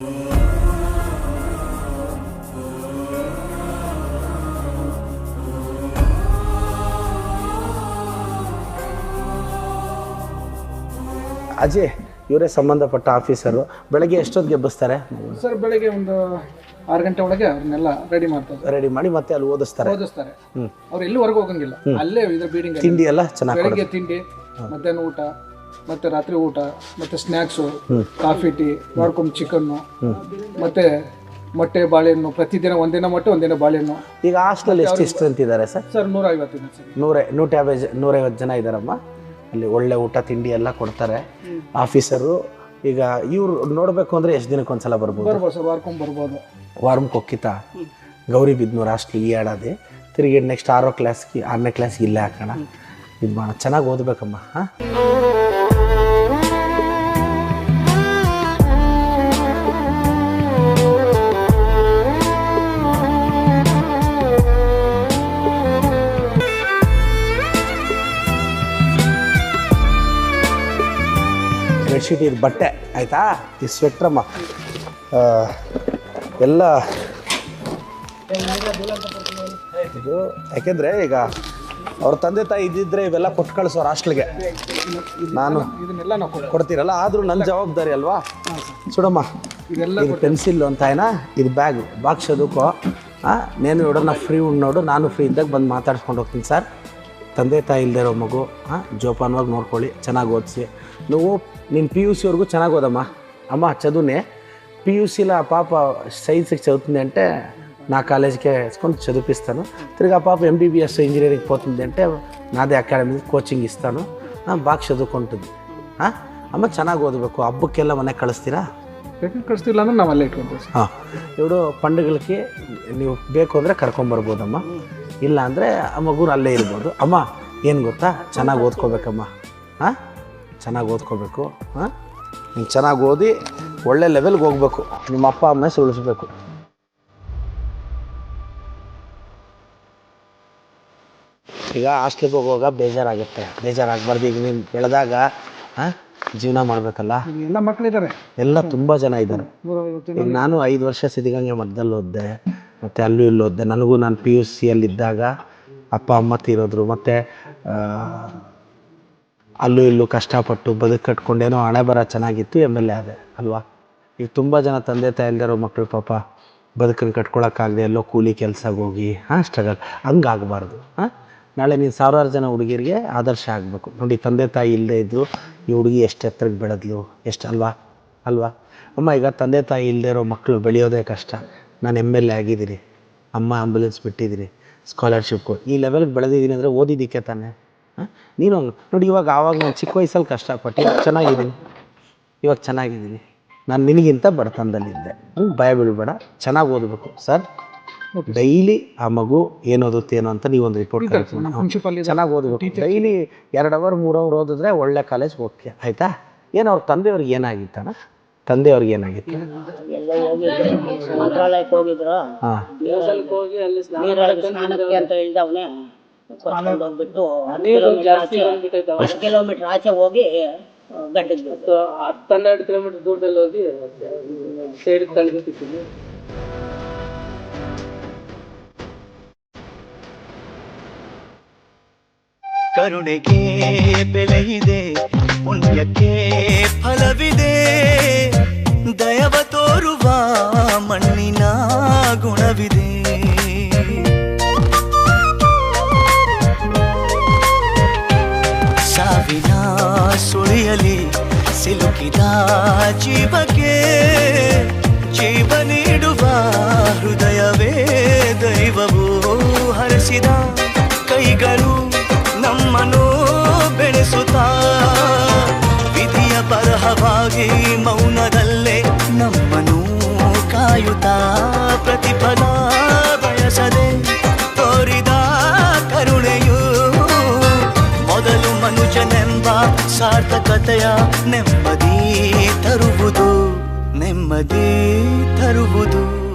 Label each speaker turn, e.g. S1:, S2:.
S1: ಅಜಯ್ ಇವರೇ ಸಂಬಂಧಪಟ್ಟ ಆಫೀಸರು. ಬೆಳಗ್ಗೆ ಎಷ್ಟೊತ್ತಿಗೆ ಎಬ್ಬಿಸ್ತಾರೆ?
S2: ಸರ್ ಬೆಳಗ್ಗೆ ಒಂದು ಆರು ಗಂಟೆ ಒಳಗೆ ಅವ್ರನ್ನೆಲ್ಲ ರೆಡಿ ಮಾಡ್ತಾರೆ.
S1: ರೆಡಿ ಮಾಡಿ ಮತ್ತೆ ಅಲ್ಲಿ ಓದಿಸ್ತಾರೆ.
S2: ಓದಿಸ್ತಾರೆ. ಅವ್ರು ಎಲ್ಲಿವರೆಗೂ ಹೋಗಂಗಿಲ್ಲ. ಅಲ್ಲೇ ಇದ್ರ ಬೀಡಿಂಗ್
S1: ತಿಂಡಿ ಎಲ್ಲ ಚೆನ್ನಾಗಿ
S2: ಬೆಳಗ್ಗೆ ತಿಂಡಿ ಮಧ್ಯಾಹ್ನ ಊಟ ಮತ್ತೆ ರಾತ್ರಿ ಊಟ ಮತ್ತೆ ಸ್ನ್ಯಾಕ್ಸು ಕಾಫಿ ಟೀ ಮಾಡ್ಕೊಂಡು ಚಿಕನ್ನು ಮತ್ತೆ ಮೊಟ್ಟೆ ಬಾಳೆಹಣ್ಣು ಪ್ರತಿದಿನ ಒಂದಿನ ಮೊಟ್ಟೆ ಒಂದಿನ ಬಾಳೆಹಣ್ಣು.
S1: ಈಗ ಹಾಸ್ಟೆಲ್ ಎಷ್ಟು ಇಷ್ಟು ಅಂತಿದ್ದಾರೆ ಸರ್?
S2: ಸರ್ ನೂರ ಜನ ಸರ್.
S1: ನೂರ ನೂಟ ನೂರೈವತ್ತು ಜನ ಇದ್ದಾರಮ್ಮ. ಅಲ್ಲಿ ಒಳ್ಳೆ ಊಟ ತಿಂಡಿ ಎಲ್ಲ ಕೊಡ್ತಾರೆ. ಆಫೀಸರು ಈಗ ಇವ್ರು ನೋಡಬೇಕು ಅಂದರೆ ಎಷ್ಟು ದಿನಕ್ಕೆ ಒಂದ್ಸಲ ಬರ್ಬೋದು?
S2: ಬರ್ಬೋದು ಸರ್ ವಾರ್ಮ್ ಬರ್ಬೋದು.
S1: ವಾರ್ಮ್ ಕೊಕ್ಕಿತ ಗೌರಿ ಬಿದ್ನೂರು ಹಾಸ್ಟ್ಲ್ ಈ ಆಡೋದೆ. ತಿರುಗಿ ನೆಕ್ಸ್ಟ್ ಆರೋ ಕ್ಲಾಸ್ಗೆ ಆರನೇ ಕ್ಲಾಸ್ಗೆ ಇಲ್ಲೇ ಹಾಕೋಣ. ಇದು ಮಾಡೋಣ ಚೆನ್ನಾಗಿ ಓದಬೇಕಮ್ಮ ಹಾಂ? ಬೆಡ್ಶೀಟ್ ಇದು ಬಟ್ಟೆ ಆಯಿತಾ? ಈ ಸ್ವೆಟ್ರಮ್ಮ ಎಲ್ಲ ಇದು ಯಾಕೆಂದರೆ ಈಗ ಅವ್ರ ತಂದೆ ತಾಯಿ ಇದ್ದಿದ್ರೆ ಇವೆಲ್ಲ ಕೊಟ್ಟು ಕಳಿಸೋರು ಹಾಸ್ಟ್ಲಿಗೆ. ನಾನು
S2: ಇದನ್ನೆಲ್ಲ ನಾವು
S1: ಕೊಡ್ತೀರಲ್ಲ ಆದರೂ ನನ್ನ ಜವಾಬ್ದಾರಿ ಅಲ್ವಾ? ಸುಡಮ್ಮ ಇದು ಪೆನ್ಸಿಲ್ ಅಂತಾಯ್ನಾ ಇದು ಬ್ಯಾಗ್. ಬಾಕ್ಸ್ ಅದಕ್ಕೋ. ಹಾಂ ನೇನು ನೋಡೋಣ ನಾ ಫ್ರೀ ನೋಡು ನಾನು ಫ್ರೀ ಇದ್ದಾಗ ಬಂದು ಮಾತಾಡ್ಸ್ಕೊಂಡು ಹೋಗ್ತೀನಿ ಸರ್. ತಂದೆ ತಾಯಿ ಇಲ್ಲದೆ ಇರೋ ಮಗು ಹಾಂ ಜೋಪಾನವಾಗಿ ನೋಡ್ಕೊಳ್ಳಿ ಚೆನ್ನಾಗಿ ಓದಿಸಿ నువ్వు నేను పీ యూ వరకు ಚೆನ್ನಾಗಿ ఓదమ్మా అమ్మ చదువునే పీ యూ సీలో ఆ పాప సైన్స్కి చదువుతుంది అంటే నా కాలేజీకే వేసుకొని చదివిపిస్తాను తిరిగి ఆ పాప ఎంబీబీఎస్ ఇంజనీరింగ్ పోతుంది అంటే నాదే అకాడమీ కోచింగ్ ఇస్తాను ఆ, బాగా చదువుకుంటుంది ಆ? ಅಮ್ಮ ಚೆನ್ನಾಗಿ ಓದಬೇಕು ಹಬ್ಬಕ್ಕೆಲ್ಲ ಮನೆಗೆ ಕಳಿಸ್ತೀರಾ
S2: ಬೇಕಾದ್ರೆ ಕಳಿಸ್ತಿಲ್ಲ ಅಂದ್ರೆ ನಾವು ಅಲ್ಲೇ ಇಟ್ಕೊಂತೀವಿ ಸರ್
S1: ಹಾಂ ಇವರು పండుగలకి ನೀವು ಬೇಕು ಅಂದರೆ ಕರ್ಕೊಂಬರ್ಬೋದಮ್ಮ ಇಲ್ಲ ಅಂದರೆ ಆ ಮಗುನ ಅಲ್ಲೇ ಇರ್ಬೋದು. ಅಮ್ಮ ಏನು ಗೊತ್ತಾ? ಚೆನ್ನಾಗಿ ಓದ್ಕೋಬೇಕಮ್ಮ. ಹಾಂ ಚೆನ್ನಾಗಿ ಓದ್ಕೋಬೇಕು. ಹಾಂ ನೀನು ಚೆನ್ನಾಗಿ ಓದಿ ಒಳ್ಳೆ ಲೆವೆಲ್ಗೆ ಹೋಗ್ಬೇಕು. ನಿಮ್ಮ ಅಪ್ಪ ಅಮ್ಮ ಸುಳಿಸ್ಬೇಕು ಈಗ ಹಾಸ್ಟ್ಲಿಗೆ ಹೋಗುವಾಗ ಬೇಜಾರಾಗುತ್ತೆ. ಬೇಜಾರಾಗಬಾರ್ದು ಈಗ ನೀನು ಬೆಳೆದಾಗ ಹಾಂ ಜೀವನ ಮಾಡಬೇಕಲ್ಲ?
S2: ಎಲ್ಲ ಮಕ್ಕಳಿದ್ದಾರೆ
S1: ಎಲ್ಲ ತುಂಬ ಜನ ಇದ್ದಾರೆ ಈಗ ನಾನು ಐದು ವರ್ಷ ಸಿದ್ಧಗಂಗೆ ಮಧ್ಯದಲ್ಲಿ ಓದಿದೆ ಮತ್ತು ಅಲ್ಲೂ ಇಲ್ಲೂ ಓದಿದೆ ನನಗೂ ನಾನು ಪಿ ಯು ಸಿಯಲ್ಲಿದ್ದಾಗ ಅಪ್ಪ, ಅಮ್ಮ ತೀರಿದ್ರು. ಮತ್ತು ಅಲ್ಲೂ ಇಲ್ಲೂ ಕಷ್ಟಪಟ್ಟು ಬದುಕು ಕಟ್ಕೊಂಡೇನೋ ಹಣೆ ಬರ ಚೆನ್ನಾಗಿತ್ತು ಎಂ ಎಲ್ ಎ ಆದೆ, ಅಲ್ವಾ? ಈಗ ತುಂಬ ಜನ ತಂದೆ ತಾಯಿ ಇಲ್ದಿರೋ ಮಕ್ಕಳು ಪಾಪ ಬದುಕನ್ನು ಕಟ್ಕೊಳಕ್ಕಾಗದೆ ಎಲ್ಲೋ ಕೂಲಿ ಕೆಲ್ಸಕ್ಕೆ ಹೋಗಿ, ಹಾಂ ಸ್ಟ್ರಗಲ್ ಹಂಗಾಗಬಾರ್ದು, ಹಾಂ? ನಾಳೆ ನೀನು ಸಾವಿರಾರು ಜನ ಹುಡುಗಿರಿಗೆ ಆದರ್ಶ ಆಗಬೇಕು. ನೋಡಿ, ತಂದೆ ತಾಯಿ ಇಲ್ಲದೆ ಇದ್ದರು ಈ ಹುಡುಗಿ ಎಷ್ಟು ಎತ್ತರಕ್ಕೆ ಬೆಳೆದ್ಲು, ಎಷ್ಟು, ಅಲ್ವಾ? ಅಲ್ವಾ? ಅಮ್ಮ, ಈಗ ತಂದೆ ತಾಯಿ ಇಲ್ಲದೆ ಇರೋ ಮಕ್ಕಳು ಬೆಳೆಯೋದೇ ಕಷ್ಟ. ನಾನು ಎಂ ಎಲ್ ಎ ಆಗಿದ್ದೀನಿ. ಅಮ್ಮ ಆ್ಯಂಬುಲೆನ್ಸ್ ಬಿಟ್ಟಿದ್ದೀನಿ. ಸ್ಕಾಲರ್ಶಿಪ್ ಈ ಲೆವೆಲ್ಗೆ ಬೆಳೆದಿದ್ದೀನಿ ಅಂದರೆ ಓದಿದ್ದಕ್ಕೆ ತಾನೆ. ಹಾಂ? ನೀನು ನೋಡಿ ಇವಾಗ ಆವಾಗ ನಾನು ಚಿಕ್ಕ ವಯಸ್ಸಲ್ಲಿ ಕಷ್ಟಪಟ್ಟು ಇವಾಗ ಚೆನ್ನಾಗಿದ್ದೀನಿ. ಇವಾಗ ಚೆನ್ನಾಗಿದ್ದೀನಿ. ನಾನು ನಿನಗಿಂತ ಬಡತನದಲ್ಲಿದ್ದೆ. ಹ್ಞೂ ಭಯ ಬಿಡಬೇಡ. ಚೆನ್ನಾಗಿ ಓದಬೇಕು. ಸರ್ ಡೈಲಿ ಆ ಮಗು ಏನು ಓದುತ್ತೇನೋ ಅಂತ ನೀವೊಂದು ರಿಪೋರ್ಟ್ ಚೆನ್ನಾಗಿ ಓದಬೇಕು. ಡೈಲಿ ಎರಡು ಅವರ್ ಮೂರು ಅವರ್ ಓದಿದ್ರೆ ಒಳ್ಳೆ ಕಾಲೇಜ್ ಓಕೆ. ಆಯಿತಾ? ಏನು ಅವ್ರ ತಂದೆಯವ್ರಿಗೆ ಏನಾಗಿತ್ತಣ್ಣ ತಂದೆಯವ್ರಿಗೆ ಏನಾಗಿತ್ತು?
S3: ಎಲ್ಲ ಹೋಗಿದ್ರು. ಮಂತ್ರಾಲಯಕ್ಕೆ ಹೋಗಿದ್ರು
S1: ಹಾಂ
S3: ನೀರೊಳಗೆ ಸ್ನಾನಕ್ಕೆ ಅಂತ ಕರ್ಕೊಂಡು ಹೋಗ್ಬಿಟ್ಟು ಹತ್ತು ಕಿಲೋಮೀಟರ್ ಆಚೆ ಹೋಗಿ ಗಡ್ಡಿಗೆ
S2: ಹನ್ನೆರಡು ಕಿಲೋಮೀಟರ್ ದೂರದಲ್ಲಿ ಹೋಗಿ ತಳ್ಳಿಬಿಟ್ಟಿದ್ದೀನಿ
S4: ಕರುಣೆಗೆ ಬೆಲೆಯಿದೆ ಪುಣ್ಯಕ್ಕೆ ಫಲವಿದೆ. ಮಣ್ಣಿನ ಗುಣವಿದೆ. ಸಾವಿನ ಸುಳಿಯಲಿ ಸಿಲುಕಿದ ಜೀವಕ್ಕೆ ಜೀವ ನೀಡುವ ಹೃದಯವೇ ದೈವವು ಹರಿಸಿದ ಕೈಗಳು ನಮ್ಮನ್ನು ಬೆಳೆಸುತ್ತಾ. ವಿಧಿಯ ಬರಹವಾಗಿ ಮೌನದಲ್ಲೇ ನಮ್ಮನ್ನು ಕಾಯುತ್ತಾ ಪ್ರತಿಫಲ ಬಯಸದೆ ತೋರಿದ ಕರುಣೆಯು ಮೊದಲು ಮನುಜನೆಂಬ ಸಾರ್ಥಕತೆಯ ನೆಮ್ಮದಿ ತರುವುದು ನೆಮ್ಮದಿ ತರುವುದು.